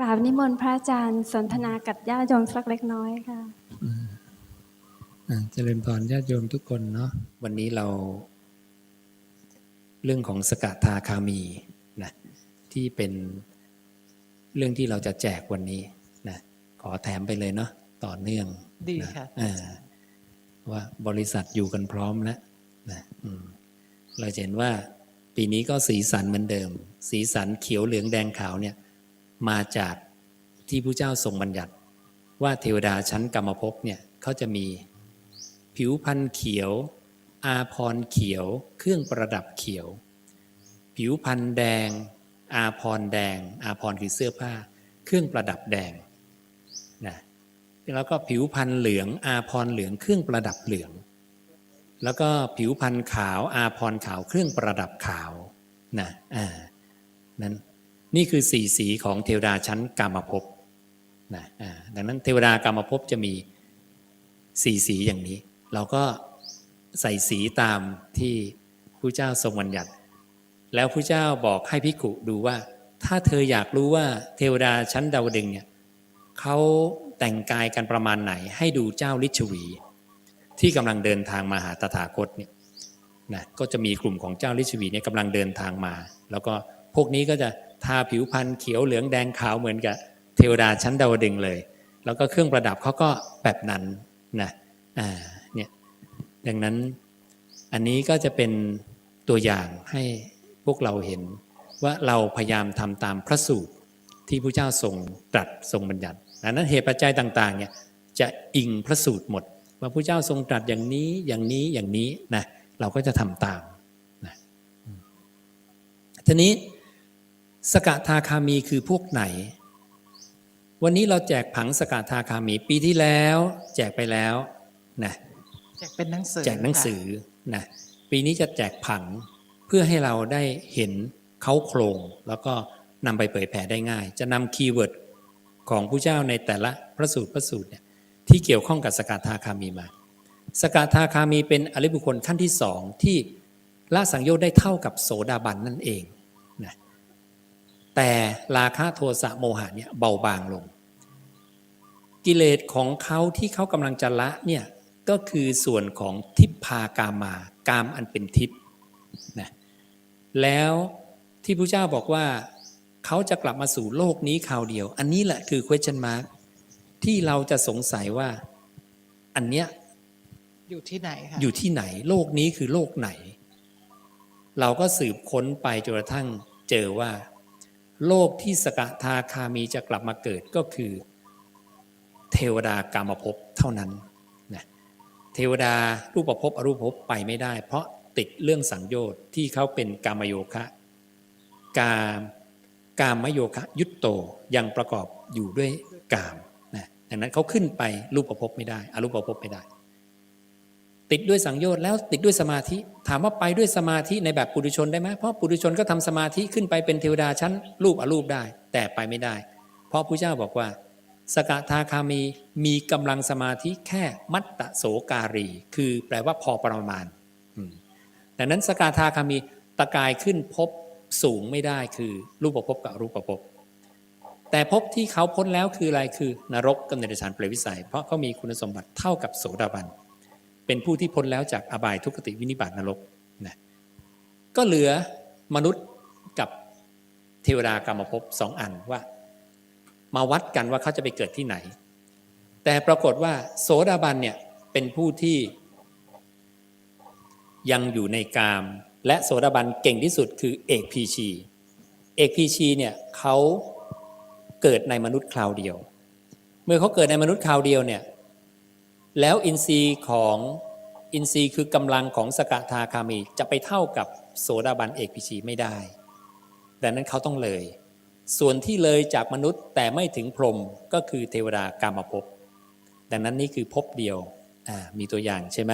กราบนิมนต์พระอาจารย์สนทนากับญาติโยมสักเล็กน้อยค่ะอ่าเจริญพรญาติโยมทุกคนเนาะวันนี้เรา เรื่องของสกทาคามีนะที่เป็นเรื่องที่เราจะแจกวันนี้นะขอแถมไปเลยเนาะต่อเนื่องดีนะค่ะอ่าว่าบริษัทอยู่กันพร้อมแล้วนะอืมเราจะเห็นว่าปีนี้ก็สีสันเหมือนเดิม สีสันเขียวเหลืองแดงขาวเนี่ย มาจากที่ผู้เจ้าทรงบัญญัติ ว่าเทวดาชั้นกรรมภพเนี่ยเขาจะมีผิวพันธ์เขียว อาพรเขียว เครื่องประดับเขียว ผิวพันธ์แดง อาพรแดง อาพรคือเสื้อผ้า เครื่องประดับแดงนะแล้วก็ผิวพันธ์เหลือง อาพรเหลือง เครื่องประดับเหลือง แล้วก็ผิวพันธ์ขาว อาพรขาว เครื่องประดับขาวนะอ่านั้น นี่คือสีสีของเทวดาชั้นกามภพนะอ่าดังนั้นเทวดากรรมภพจะมีสีสีอย่างนี้ เราก็ใส่สีตามที่ผู้เจ้าทรงบัญญัติ แล้วผู้เจ้าบอกให้พิกุดูว่า ถ้าเธออยากรู้ว่าเทวดาชั้นดาวดึงเนี่ยเขาแต่งกายกันประมาณไหน ให้ดูเจ้าลิชวี ที่กำลังเดินทางมาหาตถาคตเนี่ยนะก็จะมีกลุ่มของเจ้าลิชวีเนี่ยกำลังเดินทางมา แล้วก็พวกนี้ก็จะ ทาผิวพรรณเขียวเหลืองแดงขาวเหมือนกับเทวดาชั้นดาวดึงเลย แล้วก็เครื่องประดับเขาก็แบบนั้นนะอ่าเนี่ยดังนั้นอันนี้ก็จะเป็นตัวอย่างให้พวกเราเห็นว่าเราพยายามทำตามพระสูตรที่พระเจ้าทรงตรัสทรงบัญญัติดังนั้นเหตุปัจจัยต่างๆเนี่ยจะอิงพระสูตรหมด ว่าพระเจ้าทรงตรัสอย่างนี้อย่างนี้อย่างนี้นะเราก็จะทำตามนะทีนี้ สกทาคามีคือพวกไหน วันนี้เราแจกผังสกาธาคามีปีที่แล้ว แจกไปแล้วนะแจกเป็นหนังสือแจกหนังสือนะปีนี้จะแจกผังเพื่อให้เราได้เห็นเขาโครง แล้วก็นำไปเผยแผ่ได้ง่าย จะนำคีย์เวิร์ดของผู้เจ้าในแต่ละพระสูตรพระสูตรเนี่ยที่เกี่ยวข้องกับสกาธาคามีมา สกาธาคามีเป็นอริบุคคลขั้นที่สองที่ละสังโยชน์ได้เท่ากับโสดาบันนั่นเองนะ แต่ราคะโทสะโมหะเนี่ยเบาบางลง กิเลสของเขาที่เขากำลังจะละเนี่ยก็คือส่วนของทิพพากามากามอันเป็นทิพนะแล้วที่พระเจ้าบอกว่าเขาจะกลับมาสู่โลกนี้คราวเดียว อันนี้แหละคือ question mark ที่เราจะสงสัยว่าอันเนี้ยอยู่ที่ไหนคะอยู่ที่ไหน โลกนี้คือโลกไหน เราก็สืบค้นไปจนกระทั่งเจอว่า โลกที่สกทาคามีจะกลับมาเกิดก็คือ เทวดากามภพเท่านั้นนะเทวดารูปภพอรูปภพไปไม่ได้ เพราะติดเรื่องสังโยชน์ที่เขาเป็นกามโยคะ กามกามโยคะยุตโตยังประกอบอยู่ด้วยกามนะดังนั้นเขาขึ้นไปรูปภพไม่ได้อรูปภพไม่ได้ ติดด้วยสังโยชน์แล้วติดด้วยสมาธิ ถามว่าไปด้วยสมาธิในแบบปุถุชนได้ไหมเพราะปุถุชนก็ทำสมาธิขึ้นไปเป็นเทวดาชั้นรูปอรูปได้ แต่ไปไม่ได้ เพราะพระเจ้าบอกว่า สกทาคามีมีกำลังสมาธิแค่มัตตโสการี คือแปลว่าพอประมาณดังนั้นสกทาคามีตะกายขึ้นพบสูงไม่ได้คือรูปภพกับรูปภพแต่ภพที่เขาพ้นแล้วคืออะไรคือนรกกับเนรชานเปรตวิสัย เพราะเขามีคุณสมบัติเท่ากับโสดาบัน เป็นผู้ที่พ้นแล้วจากอบายทุกขติวินิบาตนรกนะก็เหลือมนุษย์กับเทวดากรรมภพสองอันว่า มาวัดกันว่าเขาจะไปเกิดที่ไหน แต่ปรากฏว่า โสดาบันเนี่ยเป็นผู้ที่ ยังอยู่ในกาม และโสดาบันเก่งที่สุดคือเอกพีชีเอกพีชีเนี่ยเขาเกิดในมนุษย์คราวเดียว เมื่อเขาเกิดในมนุษย์คราวเดียวเนี่ย แล้วอินทรีย์ของอินทรีย์คือกำลังของสกทาคามีจะไปเท่ากับโสดาบันเอกพิชีไม่ได้ดังนั้นเขาต้องเลย ส่วนที่เลยจากมนุษย์แต่ไม่ถึงพรหมก็คือเทวดากามภพดังนั้นนี่คือภพเดียวมีตัวอย่างใช่ไหม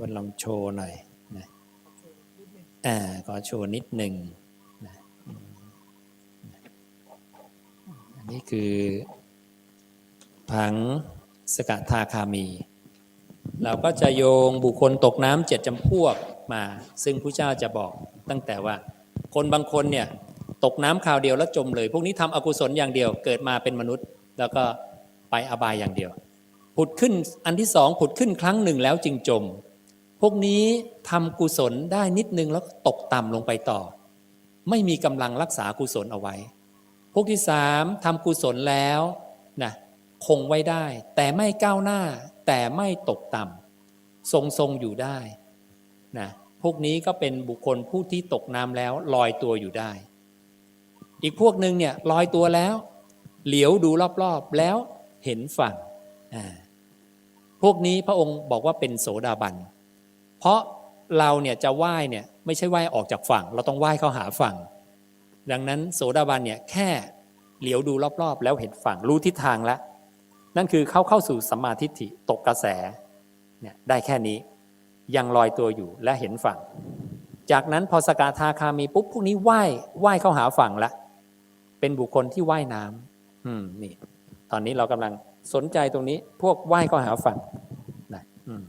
วันลองโชว์หน่อยนะอขอโชว์นิดหนึ่งนะอันนี้คือผัง สกทาคามี เราก็จะโยงบุคคลตกน้ำเจ็ดจำพวกมา ซึ่งผู้เจ้าจะบอกตั้งแต่ว่า คนบางคนเนี่ยตกน้ำคราวเดียวแล้วจมเลย พวกนี้ทำอกุศลอย่างเดียวเกิดมาเป็นมนุษย์ แล้วก็ไปอบายอย่างเดียว ผุดขึ้นอันที่สองผุดขึ้นครั้งหนึ่งแล้วจึงจม พวกนี้ทำกุศลได้นิดนึงแล้วตกต่ำลงไปต่อ ไม่มีกำลังรักษากุศลเอาไว้ พวกที่สามทำกุศลแล้วนะ คงไว้ได้ แต่ไม่ก้าวหน้า แต่ไม่ตกต่ำทรงทรงๆอยู่ได้นะพวกนี้ก็เป็นบุคคลผู้ที่ตกน้ำแล้วลอยตัวอยู่ได้ อีกพวกหนึ่งเนี่ยลอยตัวแล้ว เหลียวดูรอบๆแล้วเห็นฝั่งพวกนี้พระองค์บอกว่าเป็นโสดาบัน เพราะเราเนี่ยจะว่ายเนี่ยไม่ใช่ว่ายออกจากฝั่ง เราต้องว่ายเข้าหาฝั่ง ดังนั้นโสดาบันเนี่ยแค่เหลียวดูรอบๆ แล้วเห็นฝั่งรู้ทิศทางแล้ว นั่นคือเข้าเข้าสู่สัมมาทิฏฐิตกกระแสเนี่ยได้แค่นี้ยังลอยตัวอยู่และเห็นฝั่ง จากนั้นพอสกาทาคามีปุ๊บพวกนี้ว่ายว่ายเข้าหาฝั่งละ เป็นบุคคลที่ว่ายน้ำอืมนี่ ตอนนี้เรากำลังสนใจตรงนี้ พวกว่ายเข้าหาฝั่งนะอืม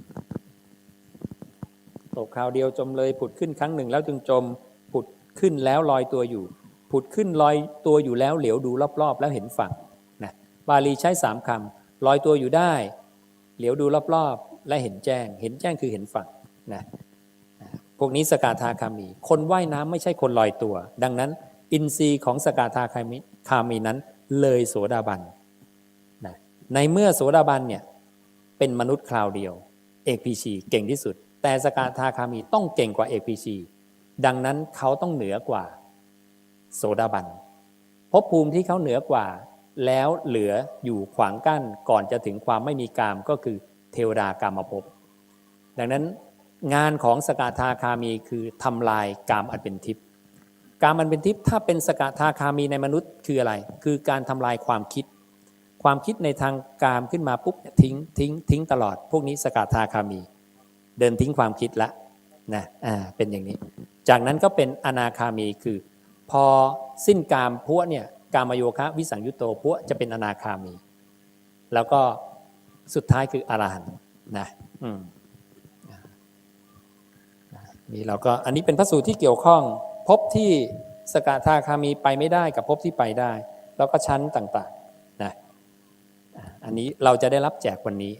ตกคราวเดียวจมเลยผุดขึ้นครั้งหนึ่งแล้วจึงจมผุดขึ้นแล้วลอยตัวอยู่ ผุดขึ้นลอยตัวอยู่แล้วเหลียวดูรอบๆ แล้วเห็นฝั่ง บาลีใช้สามคำลอยตัวอยู่ได้ เหลียวดูรอบๆ และเห็นแจ้ง เห็นแจ้งคือเห็นฝั่งนะพวกนี้สกาธาคามี คนว่ายน้ำไม่ใช่คนลอยตัว ดังนั้น อินทรีย์ของสกาธาคามีคามีนั้น เลยโสดาบันนะในเมื่อโสดาบันเนี่ยเป็นมนุษย์คราวเดียวเอกพีชีเก่งที่สุด แต่สกาทาคามีต้องเก่งกว่าเอกพีชีดังนั้นเขาต้องเหนือกว่าโสดาบันภพภูมิที่เขาเหนือกว่า แล้วเหลืออยู่ขวางกั้นก่อนจะถึงความไม่มีกามก็คือเทวดากามภพดังนั้นงานของสกทาคามีคือทำลายกามอันเป็นทิพย์กามอันเป็นทิพย์ถ้าเป็นสกทาคามีในมนุษย์คืออะไร คือการทำลายความคิด ความคิดในทางกามขึ้นมาปุ๊บทิ้งทิ้งทิ้งตลอด พวกนี้สกทาคามี เดินทิ้งความคิดละนะอ่าเป็นอย่างนี้ จากนั้นก็เป็นอนาคามีคือ พอสิ้นกามพวกเนี่ย การมโยคะวิสังยุตโตพวจะเป็นอนาคามี แล้วก็สุดท้ายคืออรหันต์นะอืมนี่เราก็อันนี้เป็นพระสูตรที่เกี่ยวข้อง พบที่สกทาคามีไปไม่ได้กับพบที่ไปได้ แล้วก็ชั้นต่างๆนะอันนี้เราจะได้รับแจกวันนี้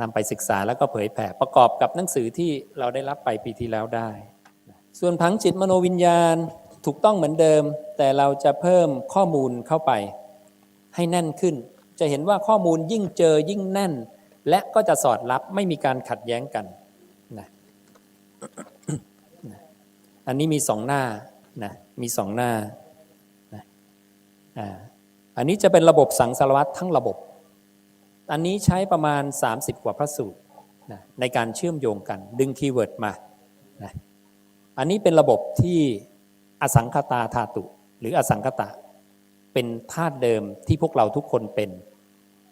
นำไปศึกษาแล้วก็เผยแผ่ประกอบกับหนังสือที่เราได้รับไปปีที่แล้วได้ ส่วนผังจิตมโนวิญญาณ ถูกต้องเหมือนเดิม แต่เราจะเพิ่มข้อมูลเข้าไป ให้แน่นขึ้น จะเห็นว่าข้อมูลยิ่งเจอยิ่งแน่น และก็จะสอดรับไม่มีการขัดแย้งกันนะอันนี้มีสองหน้านะมีสองหน้านะอ่าอันนี้จะเป็นระบบสังสารวัตรทั้งระบบ อันนี้ใช้ประมาณ 30 กว่าพระสูตรนะในการเชื่อมโยงกัน ดึงคีย์เวิร์ดมานะอันนี้เป็นระบบที่ อสังคตาธาตุ หรืออสังคตะ เป็นธาตุเดิมที่พวกเราทุกคนเป็น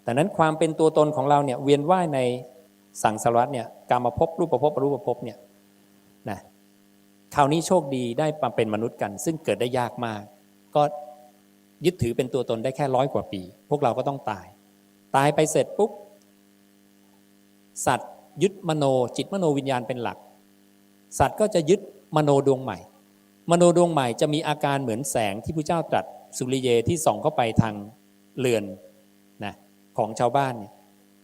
ดังนั้นความเป็นตัวตนของเราเนี่ยเวียนว่ายในสังสารวัตเนี่ยการมภพบรูปภพอรูปภพบเนี่ยนะคราวนี้โชคดีได้มาเป็นมนุษย์กัน ซึ่งเกิดได้ยากมาก ก็ยึดถือเป็นตัวตนได้แค่ร้อยกว่าปี พวกเราก็ต้องตาย ตายไปเสร็จปุ๊บ สัตว์ยึดมโนจิตมโนวิญญาณเป็นหลัก สัตว์ก็จะยึดมโนดวงใหม่ มโนดวงใหม่จะมีอาการเหมือนแสงที่พระเจ้าตรัสสุริเยที่ส่องเข้าไปทางเรือนนะของชาวบ้านเนี่ย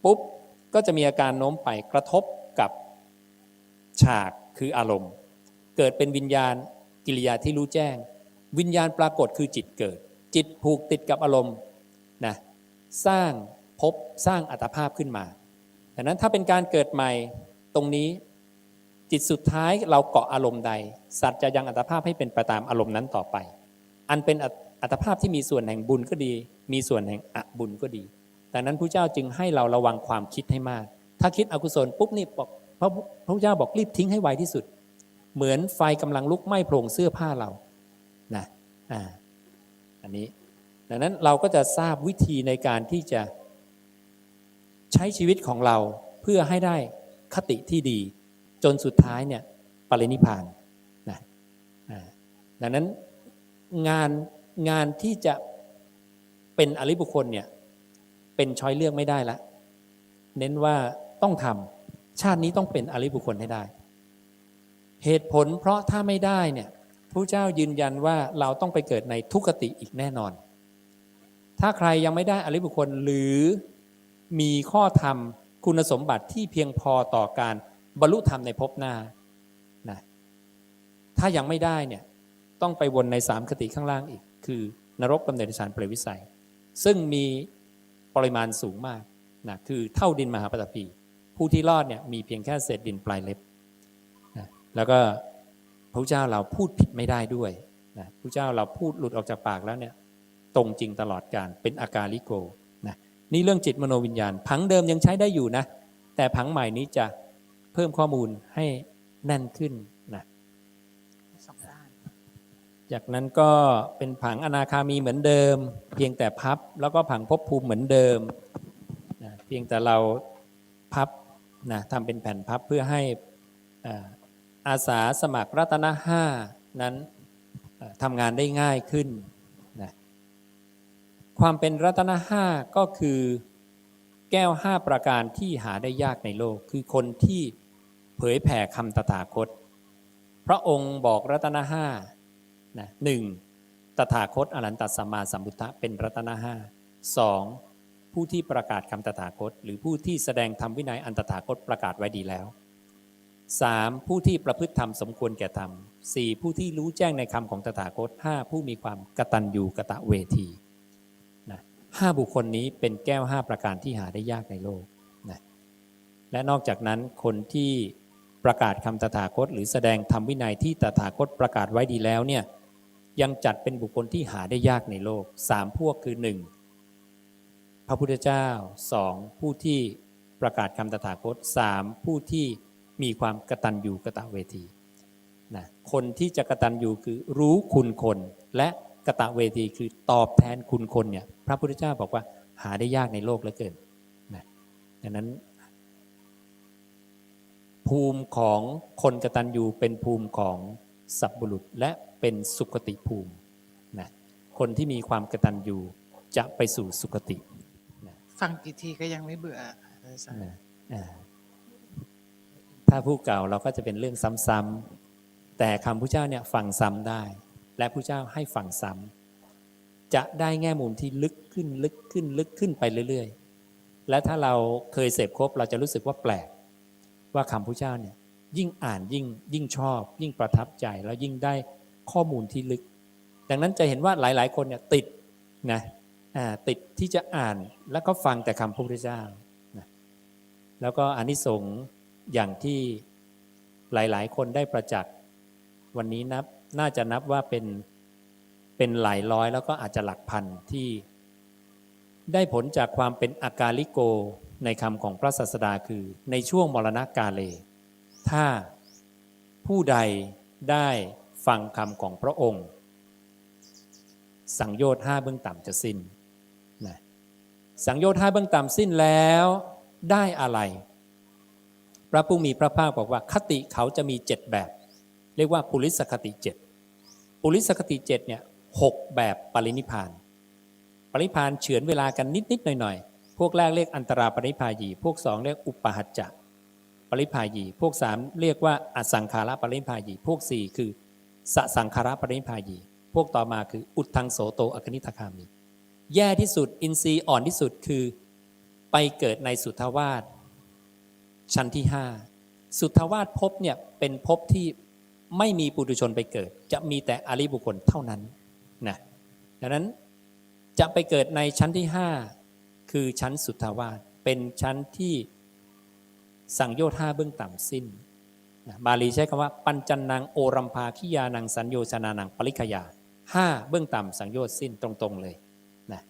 ปุ๊บก็จะมีอาการโน้มไปกระทบกับฉากคืออารมณ์ เกิดเป็นวิญญาณกิริยาที่รู้แจ้ง วิญญาณปรากฏคือจิตเกิด จิตผูกติดกับอารมณ์นะสร้างภพสร้างอัตภาพขึ้นมาดังนั้นถ้าเป็นการเกิดใหม่ตรงนี้ จิตสุดท้ายเราเกาะอารมณ์ใด สัตว์จะยังอัตภาพให้เป็นไปตามอารมณ์นั้นต่อไป อันเป็นอัตภาพที่มีส่วนแห่งบุญก็ดี มีส่วนแห่งอบุญก็ดีดังนั้นพระเจ้าจึงให้เราระวังความคิดให้มาก ถ้าคิดอกุศลปุ๊บนี่บอกพระพระเจ้าบอกรีบทิ้งให้ไวที่สุด เหมือนไฟกำลังลุกไหม้โพรงเสื้อผ้าเรานะอ่าอันนี้ ดังนั้นเราก็จะทราบวิธีในการที่จะใช้ชีวิตของเราเพื่อให้ได้คติที่ดี จนสุดท้ายเนี่ยปรินิพานนะดังนั้นงานงานที่จะเป็นอริบุคคลเนี่ยเป็นช้อยเลือกไม่ได้ละ เน้นว่าต้องทำชาตินี้ต้องเป็นอริบุคคลให้ได้ เหตุผลเพราะถ้าไม่ได้เนี่ยผู้เจ้ายืนยันว่าเราต้องไปเกิดในทุกติอีกแน่นอน ถ้าใครยังไม่ได้อริบุคคลหรือมีข้อธรรมคุณสมบัติที่เพียงพอต่อการ บรรลุธรรมในภพหน้านะถ้ายังไม่ได้เนี่ยต้องไปวนในสามคติข้างล่างอีก คือนรกกำเนิดสารเปรตวิสัย ซึ่งมีปริมาณสูงมากนะคือเท่าดินมหาปฐพี ผู้ที่รอดเนี่ยมีเพียงแค่เศษดินปลายเล็บนะแล้วก็พระเจ้าเราพูดผิดไม่ได้ด้วยนะพระเจ้าเราพูดหลุดออกจากปากแล้วเนี่ยตรงจริงตลอดการเป็นอาการลิโกนะนี่เรื่องจิตมโนวิญญาณ ผังเดิมยังใช้ได้อยู่นะ แต่ผังใหม่นี้จะ เพิ่มข้อมูลให้แน่นขึ้นนะจากนั้นก็เป็นผังอนาคามีเหมือนเดิม เพียงแต่พับแล้วก็ผังภพภูมิเหมือนเดิมนะเพียงแต่เราพับนะทำเป็นแผ่นพับเพื่อให้อาสาสมัครรัตนห้านั้นทำงานได้ง่ายขึ้นนะความเป็นรัตนห้าก็คือแก้วห้าประการที่หาได้ยากในโลก คือคนที่ เผยแผ่คำตถาคต พระองค์บอกรัตนห้านะหนึ่งตถาคตอรันตสัมมาสัมพุทธะเป็นรัตนห้าสองผู้ที่ประกาศคำตถาคต หรือผู้ที่แสดงธรรมวินัยอันตถาคตประกาศไว้ดีแล้วสามผู้ที่ประพฤติธรรมสมควรแก่ธรรมสี่ผู้ที่รู้แจ้งในคำของตถาคตห้าผู้มีความกตัญญูกะตะเวทีนะห้าบุคคลนี้เป็นแก้วห้าประการที่หาได้ยากในโลกนะและนอกจากนั้นคนที่ ประกาศคำตถาคต หรือแสดงธรรมวินัยที่ตถาคตประกาศไว้ดีแล้วเนี่ยยังจัดเป็นบุคคลที่หาได้ยากในโลกสามพวกคือหนึ่งพระพุทธเจ้าสองผู้ที่ประกาศคำตถาคตสามผู้ที่มีความกตัญญูกะตะเวทีนะคนที่จะกะตัญญูคือรู้คุณคน และกะตะเวทีคือตอบแทนคุณคนเนี่ยพระพุทธเจ้าบอกว่าหาได้ยากในโลกเหลือเกินนะดังนั้น ภูมิของคนกตัญญูเป็นภูมิของสัพบุรุษและเป็นสุคติภูมินะคนที่มีความกตัญญูจะไปสู่สุคติฟังกี่ทีก็ยังไม่เบื่ออาจารย์นะอ่าถ้าผู้เก่าเราก็จะเป็นเรื่องซ้ำๆแต่คำพุทธเจ้าเนี่ยฟังซ้ำได้ และพุทธเจ้าให้ฟังซ้ำจะได้แง่มุมที่ลึกขึ้นลึกขึ้นลึกขึ้นไปเรื่อย ๆ และถ้าเราเคยเสพครบเราจะรู้สึกว่าแปลก ว่าคำพุทธเจ้าเนี่ยยิ่งอ่านยิ่งยิ่งชอบ ยิ่งประทับใจแล้วยิ่งได้ข้อมูลที่ลึก ดังนั้นจะเห็นว่าหลาย ๆ คนเนี่ยติดนะอ่าติดที่จะอ่านแล้วก็ฟังแต่คำพระพุทธเจ้านะแล้วก็อานิสงส์อย่างที่หลาย ๆ คนได้ประจักษ์วันนี้นับน่าจะนับว่าเป็นเป็นหลายร้อยแล้วก็อาจจะหลักพันที่ได้ผลจากความเป็นอากาลิโก ในคำของพระศาสดาคือในช่วงมรณกาเล ถ้าผู้ใดได้ฟังคำของพระองค์ สังโยชน์ห้าเบื้องต่ำจะสิ้นนะสังโยชน์ห้าเบื้องต่ำสิ้นแล้วได้อะไร พระผู้มีพระภาคบอกว่าคติเขาจะมีเจ็ดแบบ เรียกว่าปุริสคติเจ็ดปุริสคติเจ็ดเนี่ยหกแบบปรินิพาน ปรินิพานเฉือนเวลากันนิดๆหน่อยๆพ วกแรกเรียกอันตราปริพายี พวกสองเรียกอุปหัจจะปริพายี พวกสามเรียกว่าอสังขาระปริพายี พวกสี่คือสสังขาระปริพายี พวกต่อมาคืออุดทังโสโตอคนิทคามี แย่ที่สุดอินทรีย์อ่อนที่สุดคือไปเกิดในสุทธาวาสชั้นที่ห้าสุทธาวาสภพเนี่ยเป็นภพที่ไม่มีปุถุชนไปเกิด จะมีแต่อริบุคคลเท่านั้นนะดังนั้นจะไปเกิดในชั้นที่ห้า คือชั้นสุทธาวาสเป็นชั้นที่สังโยชน์ห้าเบื้องต่ำสิ้นนะบาลีใช้คำว่า ปัญจันนังโอรัมภาคิยานังสัญโยชนานังปริคยาห้าเบื้องต่ำสังโยชน์สิ้นตรงๆเลยนะ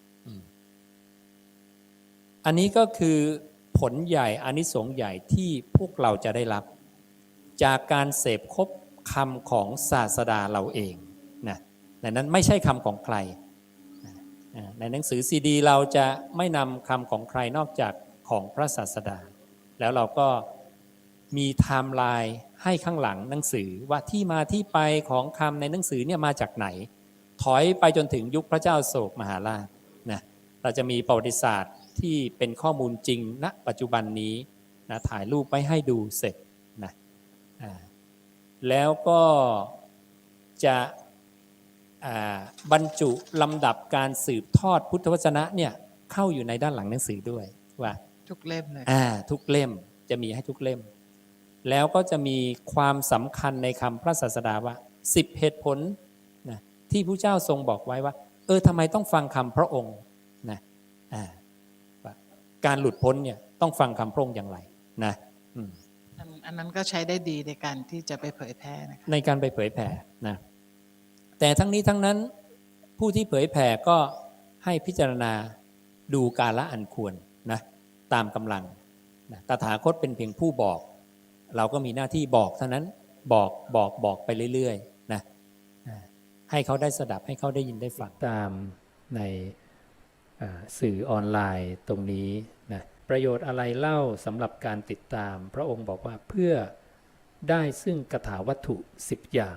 อันนี้ก็คือผลใหญ่อานิสงส์ใหญ่ที่พวกเราจะได้รับ จากการเสพคบคำของศาสดาเราเองนะดังนั้นไม่ใช่คำของใคร ในหนังสือซีดี เราจะไม่นำคำของใครนอกจากของพระศาสดา แล้วเราก็มีไทม์ไลน์ให้ข้างหลังหนังสือว่าที่มาที่ไปของคำในหนังสือเนี่ยมาจากไหน ถอยไปจนถึงยุคพระเจ้าโศกมหาราชนะเราจะมีประวัติศาสตร์ที่เป็นข้อมูลจริงณปัจจุบันนี้นะถ่ายรูปไปให้ดูเสร็จนะแล้วก็จะ บรรจุลำดับการสืบทอดพุทธวจนะเนี่ยเข้าอยู่ในด้านหลังหนังสือด้วยว่าทุกเล่มเลยอ่าทุกเล่มจะมีให้ทุกเล่ม แล้วก็จะมีความสำคัญในคำพระศาสดาว่าสิบเหตุผลนะที่ผู้เจ้าทรงบอกไว้ว่า เออทำไมต้องฟังคำพระองค์นะอ่าว่าการหลุดพ้นเนี่ยต้องฟังคำพระองค์อย่างไรนะอืมอันอันนั้นก็ใช้ได้ดีในการที่จะไปเผยแพร่นะคะในการไปเผยแผ่นะ แต่ทั้งนี้ทั้งนั้นผู้ที่เผยแผ่ก็ให้พิจารณาดูกาละอันควรนะตามกำลังนะตถาคตเป็นเพียงผู้บอก เราก็มีหน้าที่บอกเท่านั้นบอกบอกบอกไปเรื่อยๆนะให้เขาได้สดับให้เขาได้ยินได้ฟังตามในสื่อออนไลน์ตรงนี้นะประโยชน์อะไรเล่าสำหรับการติดตาม พระองค์บอกว่าเพื่อได้ซึ่งกถาวัตถุ 10 อย่าง